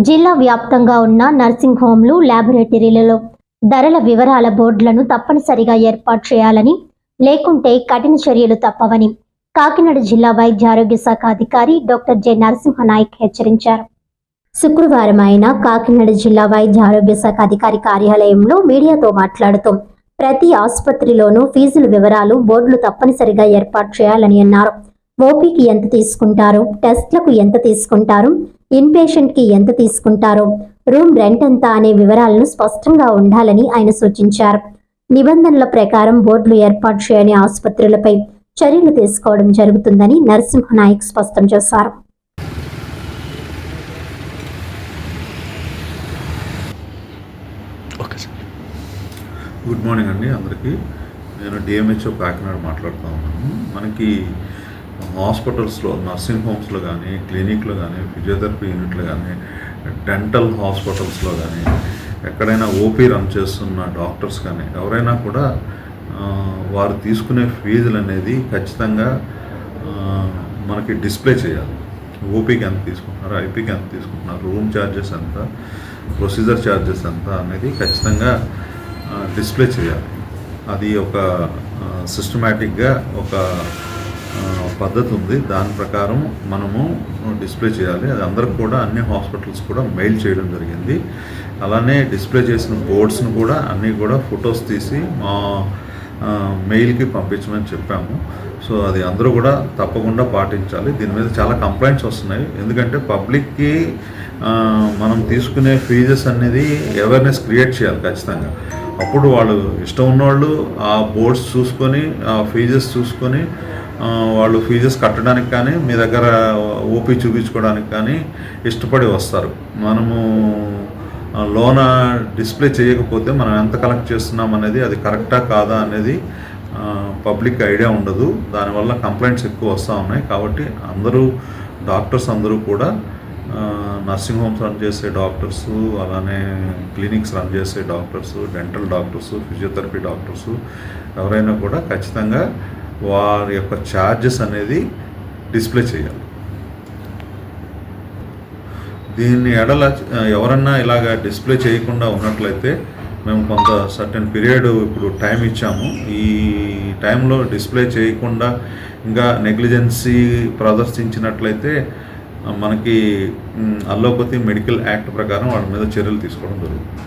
జిల్లా వ్యాప్తంగా ఉన్న నర్సింగ్ హోంలు ల్యాబొరేటరీలలో ధరల వివరాల బోర్డులను తప్పనిసరిగా ఏర్పాటు చేయాలని లేకుంటే కఠిన చర్యలు తప్పవని కాకినాడ జిల్లా వైద్య ఆరోగ్య శాఖ అధికారి డాక్టర్ జె. నరసింహనాయక్ హెచ్చరించారు. శుక్రవారం ఆయన కాకినాడ జిల్లా వైద్య ఆరోగ్య శాఖ అధికారి కార్యాలయంలో మీడియాతో మాట్లాడుతూ ప్రతి ఆసుపత్రిలోనూ ఫీజుల వివరాలు బోర్డులు తప్పనిసరిగా ఏర్పాటు చేయాలని అన్నారు. ఓపీకి ఎంత తీసుకుంటారు? టెస్ట్లకు ఎంత తీసుకుంటారు? ఇన్పేషెంట్కి ఎంత తీసుకుంటారో రూమ్ రెంట్ ఎంత అనే వివరాలను స్పష్టంగా ఉండాలని ఆయన సూచించారు. నిబంధనల ప్రకారం బోర్డులు ఏర్పాటు చేయని ఆసుపత్రులపై చర్యలు తీసుకోవడం జరుగుతుందని నరసింహనాయక్ స్పష్టం చేశారు. గుడ్ మార్నింగ్ అండి అందరికీ. నేను డిఎంహెచ్ఓ కాకినాడ మాట్లాడుతూ ఉన్నాను. మనకి హాస్పిటల్స్లో నర్సింగ్ హోమ్స్లో కానీ క్లినిక్లో కానీ ఫిజియోథెరపీ యూనిట్లో కానీ డెంటల్ హాస్పిటల్స్లో కానీ ఎక్కడైనా ఓపీ రన్ చేస్తున్న డాక్టర్స్ కానీ ఎవరైనా కూడా వారు తీసుకునే ఫీజులు అనేది ఖచ్చితంగా మనకి డిస్ప్లే చేయాలి. ఓపీకి ఎంత తీసుకుంటున్నారు ఐపీకి ఎంత తీసుకుంటున్నారు రూమ్ ఛార్జెస్ ఎంత ప్రొసీజర్ ఛార్జెస్ ఎంత అనేది ఖచ్చితంగా డిస్ప్లే చేయాలి. అది ఒక సిస్టమేటిక్గా ఒక పద్ధతి ఉంది. దాని ప్రకారం మనము డిస్ప్లే చేయాలి. అది అందరికి కూడా అన్ని హాస్పిటల్స్ కూడా మెయిల్ చేయడం జరిగింది. అలానే డిస్ప్లే చేసిన బోర్డ్స్ను కూడా అన్నీ కూడా ఫొటోస్ తీసి మా మెయిల్కి పంపించమని చెప్పాము. సో అది అందరూ కూడా తప్పకుండా పాటించాలి. దీని మీద చాలా కంప్లైంట్స్ వస్తున్నాయి. ఎందుకంటే పబ్లిక్కి మనం తీసుకునే ఫీజెస్ అనేది అవేర్నెస్ క్రియేట్ చేయాలి ఖచ్చితంగా. అప్పుడు వాళ్ళు ఇష్టం ఉన్నవాళ్ళు ఆ బోర్డ్స్ చూసుకొని ఆ ఫీజెస్ చూసుకొని వాళ్ళు ఫీజెస్ కట్టడానికి కానీ మీ దగ్గర ఓపీ చూపించుకోవడానికి కానీ ఇష్టపడి వస్తారు. మనము ఆ, లోన డిస్ప్లే చేయకపోతే మనం ఎంత కలెక్ట్ చేస్తున్నాం అనేది అది కరెక్టా కాదా అనేది పబ్లిక్ ఐడియా ఉండదు. దానివల్ల కంప్లైంట్స్ ఎక్కువ వస్తూ ఉన్నాయి. కాబట్టి అందరూ డాక్టర్స్ అందరూ కూడా నర్సింగ్ హోమ్స్ రన్ చేసే డాక్టర్స్ అలానే క్లినిక్స్ రన్ చేసే doctors dental doctors physiotherapy doctors ఎవరైనా కూడా ఖచ్చితంగా వారి యొక్క ఛార్జెస్ అనేది డిస్ప్లే చేయాలి. దీన్ని ఎడల ఎవరన్నా ఇలాగ డిస్ప్లే చేయకుండా ఉన్నట్లయితే మేము కొంత సర్టెన్ పీరియడ్ ఇప్పుడు టైం ఇచ్చాము. ఈ టైంలో డిస్ప్లే చేయకుండా ఇంకా నెగ్లిజెన్సీ ప్రదర్శించినట్లయితే మనకి అల్లోపతి మెడికల్ యాక్ట్ ప్రకారం వాళ్ళ మీద చర్యలు తీసుకోవడం జరుగుతుంది.